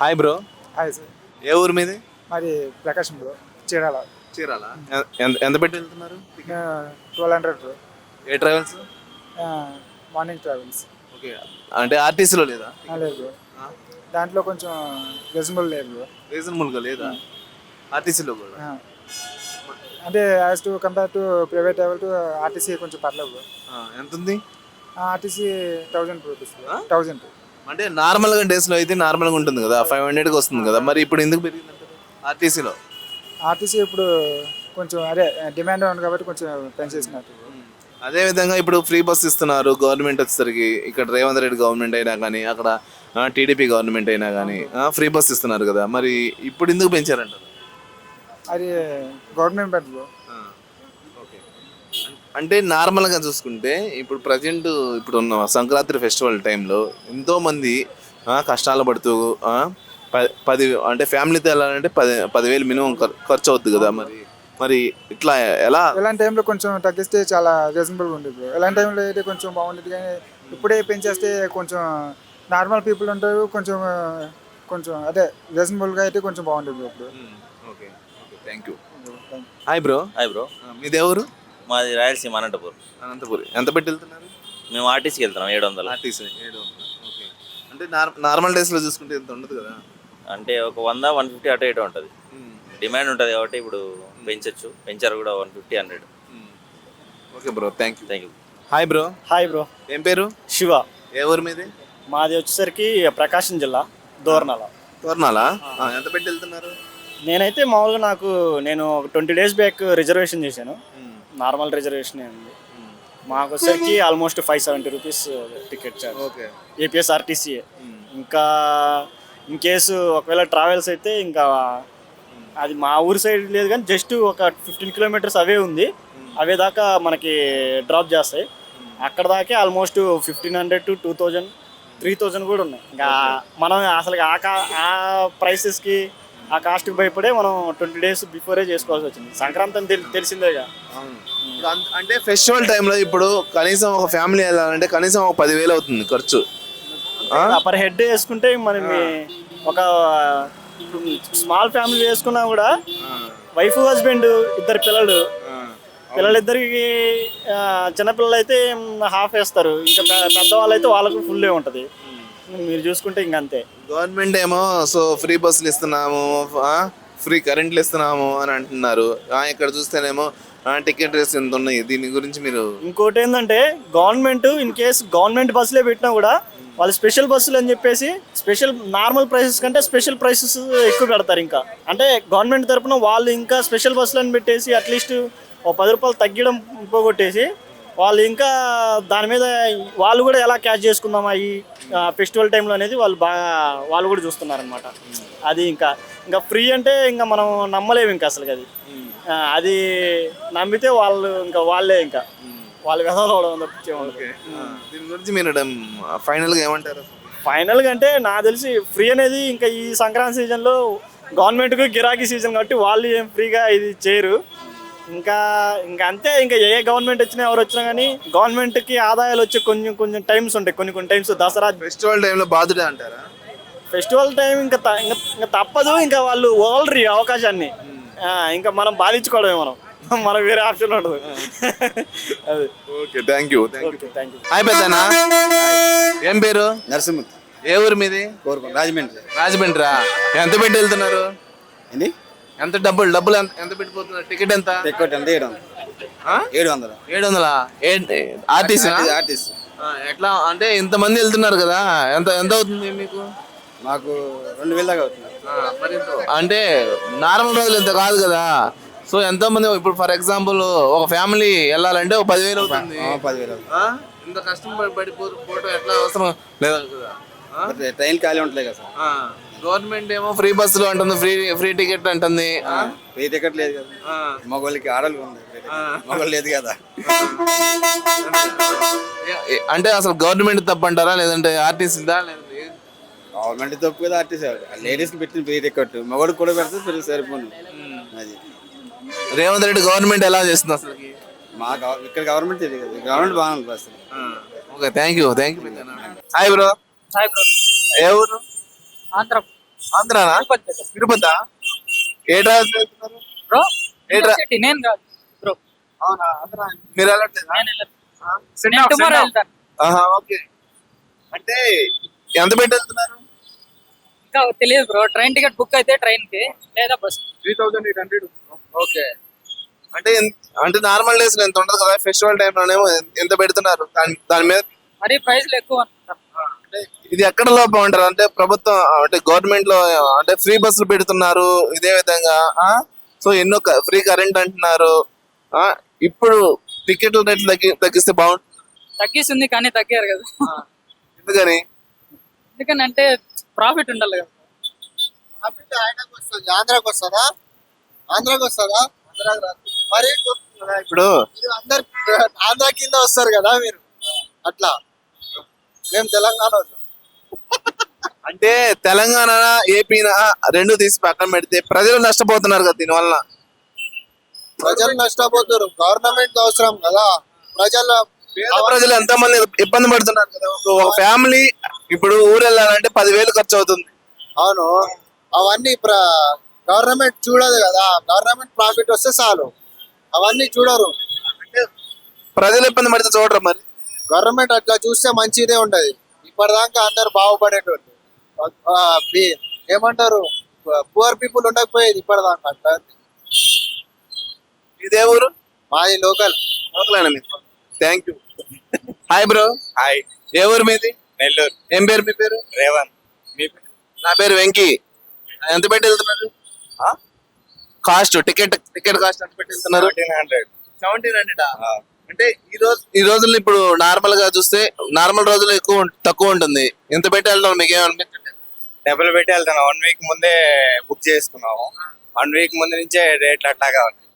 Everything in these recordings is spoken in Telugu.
Hi bro. Hi sir. ఏ ఊరు మీది? మరి ప్రకాశం బ్రో చీరాల. చీరాల. ఎంత ఎంత పెట్టి వెళ్తున్నారు? Twelve hundred bro. ఏ ట్రావెల్స్? Morning travels. ఓకే. అంటే ఆర్టీసీలో లేదా? లేదు బ్రో. దాంట్లో కొంచెం రీజనబుల్ లేదు బ్రో. రీజనబుల్గా లేదా? ఆర్టీసీలో కూడా. అంటే as to compare to private travel to RTC కొంచెం పర్లేదు బ్రో. ఎంత ఉంది ఆర్టీసీ థౌజండ్ రూపీస్ థౌజండ్. అంటే నార్మల్గా డేస్లో అయితే నార్మల్గా ఉంటుంది కదా ఫైవ్ హండ్రెడ్కి వస్తుంది కదా. మరి ఇప్పుడు ఎందుకు ఆర్టీసీలో ఆర్టీసీ ఇప్పుడు కొంచెం అదే డిమాండ్ ఉంది కాబట్టి కొంచెం పెంచేసినట్టు. అదే విధంగా ఇప్పుడు ఫ్రీ బస్ ఇస్తున్నారు గవర్నమెంట్ వచ్చేసరికి ఇక్కడ రేవంత్ రెడ్డి గవర్నమెంట్ అయినా కానీ అక్కడ టీడీపీ గవర్నమెంట్ అయినా కానీ ఫ్రీ బస్ ఇస్తున్నారు కదా. మరి ఇప్పుడు ఎందుకు పెంచారంటారు? అది గవర్నమెంట్ బ్రో. అంటే నార్మల్గా చూసుకుంటే ఇప్పుడు ప్రజెంట్ ఇప్పుడు ఉన్న సంక్రాంతి ఫెస్టివల్ టైంలో ఎంతోమంది కష్టాలు పడుతూ పది అంటే ఫ్యామిలీతో వెళ్ళాలంటే పది పదివేలు మినిమం ఖర్- ఖర్చు అవుతుంది కదా మరి. మరి ఇట్లా ఎలా? ఇలాంటి టైంలో కొంచెం తగ్గిస్తే చాలా రీజనబుల్గా ఉండేది ఇలాంటి టైంలో అయితే కొంచెం బాగుండేది కానీ ఇప్పుడే పెంచేస్తే కొంచెం నార్మల్ పీపుల్ ఉంటారు కొంచెం కొంచెం అదే రీజనబుల్గా అయితే కొంచెం బాగుండేది బ్రో ఇప్పుడు. Okay. Okay. Thank you hi bro. Hi bro. మీది ఎవరు? మాది రాయలసీమ అనంతపూర్. అనంతపురి. ఎంత పెట్టి వెళ్తున్నారు మేము ఆర్టీసీకి వెళ్తున్నాం ఏడు వందలు ఆర్టీసీ ఏడు వందలు ఓకే. అంటే నార్- నార్మల్ డేస్లో చూసుకుంటే ఎంత ఉండదు కదా? అంటే ఒక వంద వన్ ఫిఫ్టీ అటు ఇటు ఉంటుంది. డిమాండ్ ఉంటుంది కాబట్టి ఇప్పుడు పెంచొచ్చు. పెంచారు కూడా one fifty hundred. Okay bro thank you. Thank you. Hi bro. Hi bro. ఏం పేరు? శివ. ఏ ఊరు మీది? మాది వచ్చేసరికి ప్రకాశం జిల్లా దోర్నాల. ఆ, ఎంత పెట్టి వెళ్తున్నారు? నేనైతే మామూలుగా నాకు నేను ఒక ట్వంటీ డేస్ బ్యాక్ రిజర్వేషన్ చేశాను. నార్మల్ రిజర్వేషన్ ఉంది మాకు వచ్చేసరికి almost five seventy rupees ticket charge okay. APSRTC ఇంకా ఇన్ కేసు ఒకవేళ ట్రావెల్స్ అయితే ఇంకా అది మా ఊరి సైడ్ లేదు కానీ జస్ట్ ఒక ఫిఫ్టీన్ కిలోమీటర్స్ అవే ఉంది. అవే దాకా మనకి డ్రాప్ చేస్తాయి. అక్కడ దాకే almost fifteen hundred to two thousand three thousand కూడా ఉన్నాయి. ఇంకా మనం అసలు ఆ కా ఆ ప్రైసెస్కి ఆ కాస్ట్కి భయపడే మనం ట్వంటీ డేస్ బిఫోరే చేసుకోవాల్సి వచ్చింది. సంక్రాంతి అని తెలి- తెలిసిందేగా ఇప్పుడు అంటే ఫెస్టివల్ టైంలో ఇప్పుడు కనీసం ఒక ఫ్యామిలీ వెళ్ళాలంటే కనీసం ఒక పదివేలు అవుతుంది ఖర్చు. పర్ హెడ్ వేసుకుంటే మనం ఒక స్మాల్ ఫ్యామిలీ వేసుకున్నా కూడా వైఫ్ హస్బెండ్ ఇద్దరు పిల్లలు. పిల్లలిద్దరికి ఆ, చిన్నపిల్లలు అయితే హాఫ్ వేస్తారు. ఇంకా పె- పెద్దవాళ్ళు అయితే వాళ్ళకు ఫుల్ ఉంటుంది. మీరు చూసుకుంటే ఇంక అంతే. గవర్నమెంట్ ఏమో సో ఫ్రీ బస్సులు ఇస్తున్నాము ఫ్రీ కరెంట్లు ఇస్తున్నాము అని అంటున్నారు. ఇక్కడ చూస్తేనేమో టికెట్ రేట్స్ ఎంత ఉన్నాయి? దీని గురించి మీరు ఇంకోటి ఏంటంటే గవర్నమెంట్ ఇన్ కేస్ గవర్నమెంట్ బస్సులే పెట్టినా కూడా వాళ్ళు స్పెషల్ బస్సులు అని చెప్పేసి స్పెషల్ నార్మల్ ప్రైసెస్ కంటే స్పెషల్ ప్రైసెస్ ఎక్కువ పెడతారు ఇంకా. అంటే గవర్నమెంట్ తరపున వాళ్ళు ఇంకా స్పెషల్ బస్సులు అని పెట్టేసి అట్లీస్ట్ ఓ పది రూపాయలు తగ్గడం పోగొట్టేసి వాళ్ళు ఇంకా దాని మీద వాళ్ళు కూడా ఎలా క్యాచ్ చేసుకుందామా ఈ ఫెస్టివల్ టైంలో అనేది వాళ్ళు బాగా వాళ్ళు కూడా చూస్తున్నారనమాట అది ఇంకా ఇంకా ఫ్రీ అంటే ఇంకా మనం నమ్మలేము ఇంకా అసలు అది. ఆ, అది నమ్మితే వాళ్ళు ఇంకా వాళ్ళే ఇంకా. వాళ్ళు వెదవడం తప్పించేవాళ్ళు దీని గురించి ఫైనల్గా ఏమంటారు? ఫైనల్గా అంటే నాకు తెలిసి ఫ్రీ అనేది ఇంకా ఈ సంక్రాంతి సీజన్లో గవర్నమెంట్కి గిరాకీ సీజన్ కాబట్టి వాళ్ళు ఏం ఫ్రీగా ఇది చేయరు. ఇంకా ఇంకా అంతే ఇంకా ఏ గవర్నమెంట్ వచ్చినా ఎవరు వచ్చినా కానీ గవర్నమెంట్కి ఆదాయాలు వచ్చే కొంచెం కొంచెం టైమ్స్ ఉంటాయి. కొన్ని కొన్ని టైమ్స్ దసరా ఫెస్టివల్ టైంలో బాధుడే అంటారా? ఫెస్టివల్ టైం ఇంకా త- ఇంకా ఇంకా తప్పదు. ఇంకా వాళ్ళు వదలరు ఈ అవకాశాన్ని ఆ, ఇంకా మనం బాధించుకోవడమే మనం. మనకు వేరే ఆప్షన్ ఉండదు. అది. Okay thank you thank you okay thank you hi పెద్దనా? ఏం పేరు? నరసింహ. ఏ ఊరు మీది? కోరుకోండి రాజమండ్రి. రాజమండ్రి ఎంత పెట్టి వెళ్తున్నారు? ఏంటి ఎంత డబ్బులు? డబ్బులు ఎంత ఎంత పెట్టిపోతున్నారు? టికెట్ ఎంత? టికెట్ ఎంత? ఏడు వందలు? ఏడు వందలు. ఏడు వందలా? ఆర్టీసీ ఆర్టిస్ట్ ఎట్లా? అంటే ఇంతమంది వెళ్తున్నారు కదా ఎంత ఎంత అవుతుంది మీకు? మాకు రెండు వేల దాకా అవుతుంది. అంటే నార్మల్ రోజులు ఇంత కాదు కదా. సో ఎంతో మంది ఇప్పుడు ఫర్ ఎగ్జాంపుల్ ఒక ఫ్యామిలీ వెళ్ళాలంటే ఒక పదివేలు అవుతుంది. పదివేలు? ఇంత కష్టం పడి- పడి పో- పోవటం ఎట్లా అవసరం? లేదు కదా? ట్రైన్ ఖాళీ ఉంటలే కదా సార్. గవర్నమెంట్ ఏమో ఫ్రీ బస్సులు అంటుంది ఫ్రీ ఫ్రీ టికెట్ అంటుంది? ఫ్రీ టికెట్ లేదు కదా. మగవాళ్ళకి ఆడలు. మగవాళ్ళు లేదు కదా. అంటే అసలు గవర్నమెంట్ తప్పంటారా లేదంటే ఆర్టీసీదా లేదంటే ఏ- గవర్నమెంట్ తప్పు కదా ఆర్టీసీ లేడీస్కి పెట్టిన ఫ్రీ టికెట్ మగవాడికి కూడా పెడితే సరి- సరిపోను. అది. రేవంత్ రెడ్డి గవర్నమెంట్ ఎలా చేస్తుంది అసలు? మా ఇక్కడ గవర్నమెంట్ తెలియదు కదా. గవర్నమెంట్ బాగుంది bus okay thank you thank you hi bro hi bro ఏ ఊరు? ఆంధ్ర. ఆంధ్రానా? తిరుపతి. ఏ ట్రావెల్స్ వెళ్తున్నారు బ్రో ఏ ట్రా- నేను కాదు. బ్రో. అవునా? ఆంధ్రా? మీరు వెళ్ళట్లేదా? నేను వెళ్ళను. నేను tomorrow వెళ్తాను. ఆహా ఓకే. అంటే ఎంత పెట్టి వెళ్తున్నారు? ఇంకా తెలియదు బ్రో. ట్రైన్ టికెట్ బుక్ అయితే ట్రైన్కి లేదా bus. Three thousand eight hundred okay. అంటే ఎన్- అంటే నార్మల్ డేస్లో ఎంత ఉండదు కదా? ఫెస్టివల్ టైం లోనేమో ఎన్- ఎంత పెడుతున్నారు? దాని దాని మీద మరి ప్రైస్లు ఎక్కువ ఇది ఎక్కడ లోపం అంటారు? అంటే ప్రభుత్వం అంటే గవర్నమెంట్లో అంటే ఫ్రీ బస్సులు పెడుతున్నారు ఇదే విధంగా ఆ? సో ఎన్నో ఫ్రీ కరెంట్ అంటున్నారు ఆ? ఇప్పుడు టికెట్ల రేట్లు తగ్గి తగ్గిస్తే బాగుంటుంది తగ్గిస్తుంది కానీ తగ్గారు కదా. ఎందుకని ఎందుకని? అంటే ప్రాఫిట్ ఉండాలి కదా. ఆంధ్రాకి వస్తుందా? ఆంధ్రాకి వస్తుందా? మరి ఇప్పుడు మీరు అందరు ఆంధ్ర కింద వస్తారు కదా మీరు. అట్లా. మేము తెలంగాణ వాళ్ళం. అంటే తెలంగాణ ఏపీ రెండు తీసి పక్కన పెడితే ప్రజలు నష్టపోతున్నారు కదా దీనివల్ల ప్రజలు నష్టపోతారు గవర్నమెంట్ అవసరం కదా. ప్రజల పేద ప్రజలు ఎంతో మంది ఇబ్బంది పడుతున్నారు కదా. ఒక- ఒక ఫ్యామిలీ ఇప్పుడు ఊరు వెళ్ళాలంటే పదివేలు ఖర్చు అవుతుంది. అవును. అవన్నీ ప్ర గవర్నమెంట్ చూడదు కదా. గవర్నమెంట్ ప్రాఫిట్ వస్తే చాలు. అవన్నీ చూడరు. ప్రజలు ఇబ్బంది పడితే చూడరు మరి. గవర్నమెంట్ అట్లా చూస్తే మంచిదే ఉంటది. ఇప్పటిదాకా అందరు బాగుపడేటోళ్ళు. ఏమంటారు? పువర్ పీపుల్ ఉండకపోయేది ఇప్పటిదాకా అట్లా. ఇదే ఊరు? మాది లోకల్. లోకలేనా మీరు thank you hi bro hi ఏ ఊరు మీది? నెల్లూరు. ఏం పేరు మీ పేరు? రేవన్. మీ నా పేరు వెంకీ. ఎంత పెట్టి వెళ్తున్నారు? కాస్ట్ టికెట్ టికెట్ కాస్ట్ ఎంత పెట్టి వెళ్తున్నారు? హండ్రెడ్ సెవెంటీన్ హండ్రెడ్ అంటే ఈ రోజు ఈ రోజుల్లో ఇప్పుడు నార్మల్గా చూస్తే నార్మల్ రోజులు ఎక్కువ తక్కువ ఉంటుంది. ఎంత పెట్టి వెళ్తాం మీకు ఏమనిపించండి డబ్బులు పెట్టి వెళ్తాను వన్ వీక్ ముందే బుక్ చేసుకున్నాము. వన్ వీక్ ముందు నుంచే రేట్లు అట్లాగా ఉన్నాయి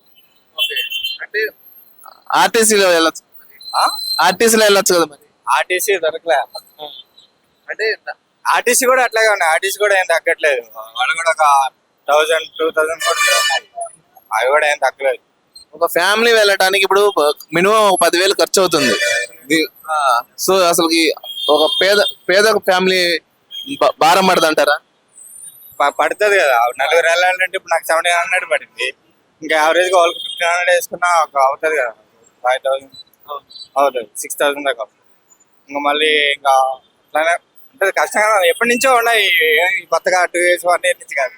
అంటే ఆర్టీసీలో వెళ్ళొచ్చు. ఆర్టీసీలో వెళ్ళొచ్చు కదా మరి? ఆర్టీసీ దొరకలే. అంటే ఆర్టీసీ కూడా అట్లాగే ఉన్నాయి. ఆర్టీసీ కూడా ఏం తగ్గట్లేదు. వాళ్ళు కూడా ఒక థౌజండ్ టూ థౌజండ్ కూడా అవి కూడా ఏం తగ్గలేదు. ఒక ఫ్యామిలీ వెళ్ళటానికి ఇప్పుడు మినిమం ఒక పదివేలు ఖర్చు అవుతుంది. సో అసలుకి ఒక పేద పేద ఫ్యామిలీ భారం పడదు అంటారా పడుతుంది కదా. నలుగురు వెళ్ళాలంటే ఇప్పుడు నాకు సెవెంటీన్ హండ్రెడ్ పడింది. ఇంకా యావరేజ్గా వాళ్ళకి ఫిఫ్టీన్ హండ్రెడ్ వేసుకున్నా ఒక అవుతుంది కదా. Five thousand. అవుతుంది. సిక్స్ థౌసండ్ దాకా ఇంకా మళ్ళీ ఇంకా అట్లానే అంటే కష్టంగా. ఎప్పటి నుంచో ఉన్నాయి కొత్తగా టూ ఇయర్స్ వన్ ఇయర్ నుంచి కాదు.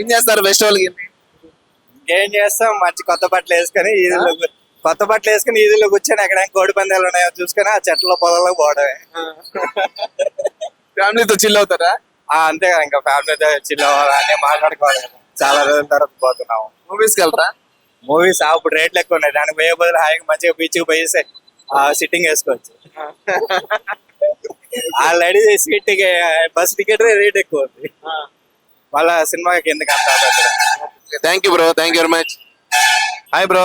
ఏం చేస్తారు ఫెస్టివల్ ఇంకేం చేస్తాం? మంచి కొత్త బట్టలు వేసుకొని ఈదులో కొత్త బట్టలు వేసుకొని ఈదులో కూర్చొని ఎక్కడ కోడి పందాలు ఉన్నాయో చూసుకొని ఆ చెట్ల పొలంలో పోవడమే. ఫ్యామిలీతో చిల్ అవుతారా? ఆ, అంతే కదా ఇంకా ఫ్యామిలీతో చిల్ అవ్వాలి అన్నీ మాట్లాడుకోవాలి. చాలా రోజుల తర్వాత పోతున్నాము. మూవీస్ వెళ్తారా? మూవీస్ అప్పుడు రేట్లు ఎక్కువ ఉన్నాయి. దానికి పోయే బదులు హాయిగా మంచిగా బీచ్కి పోయేసి సిట్టింగ్ వేసుకోవచ్చు. Already seat bus ticket rate ఎక్కువ ఉంది. మళ్ళా సినిమాకి ఎందుకు అంత thank you bro thank you very much hi bro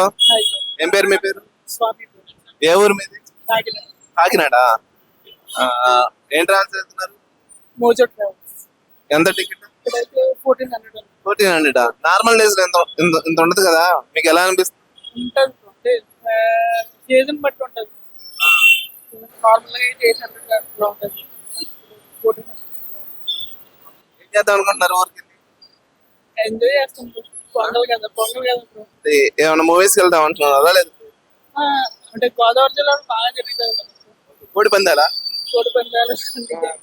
ఏం పేరు మీ పేరు? ఏ ఊరు మీది? కాకినాడ. ఏం ట్రావెల్స్ ట్రావెల్స్ ఎంత ticket fourteen hundred normal days ఎంత ఇంత- ఉండదు కదా? మీకు ఎలా అనిపిస్తుంది? సీజన్ బట్టి ఉంటుంది. నార్మల్గా అయితే ఎయిట్ హండ్రెడ్ అట్లా ఉంటుంది. ఫోర్టీన్ హండ్రెడ్ ఏం చేద్దాం అనుకుంటున్నారు ఊరికి? ఎంజాయ్ చేస్తాం ఏమైనా మూవీస్కి వెళ్దాం అనుకున్నారా లేదు? అంటే గోదావరి జిల్లాలో బాగా జరుగుతుంది కోడి పందాలా? కోడి పందాలు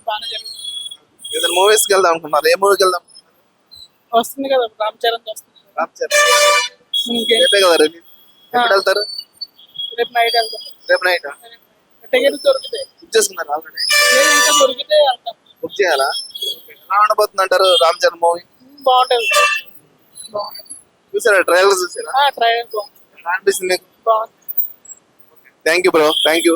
బాగా జరుగుతుంది ఏదైనా మూవీస్కి వెళ్దాం అనుకుంటున్నారు ఏ మూవీకి వెళ్దాం? వస్తుంది కదా రామ్ చరణ్ వస్తుంది. రామ్ చరణ్. రేపే కదా రిలీజ్ ఎప్పుడు వెళ్తారు? రేపు నైట్ వెళ్తాం. రేపు నైట్ టికెట్ దొరికితే బుక్ చేసుకున్నారు ఆల్రెడీ ఇంకా దొరికితే వెళ్తాం. బుక్ చేయాలా? ఎలా ఉండబోతుంది అంటారు రామ్ చరణ్ మూవీ బాగుంటుంది బాగుంటుంది. చూసారా? ట్రైలర్ చూసారా? అనిపిస్తుంది thank you bro thank you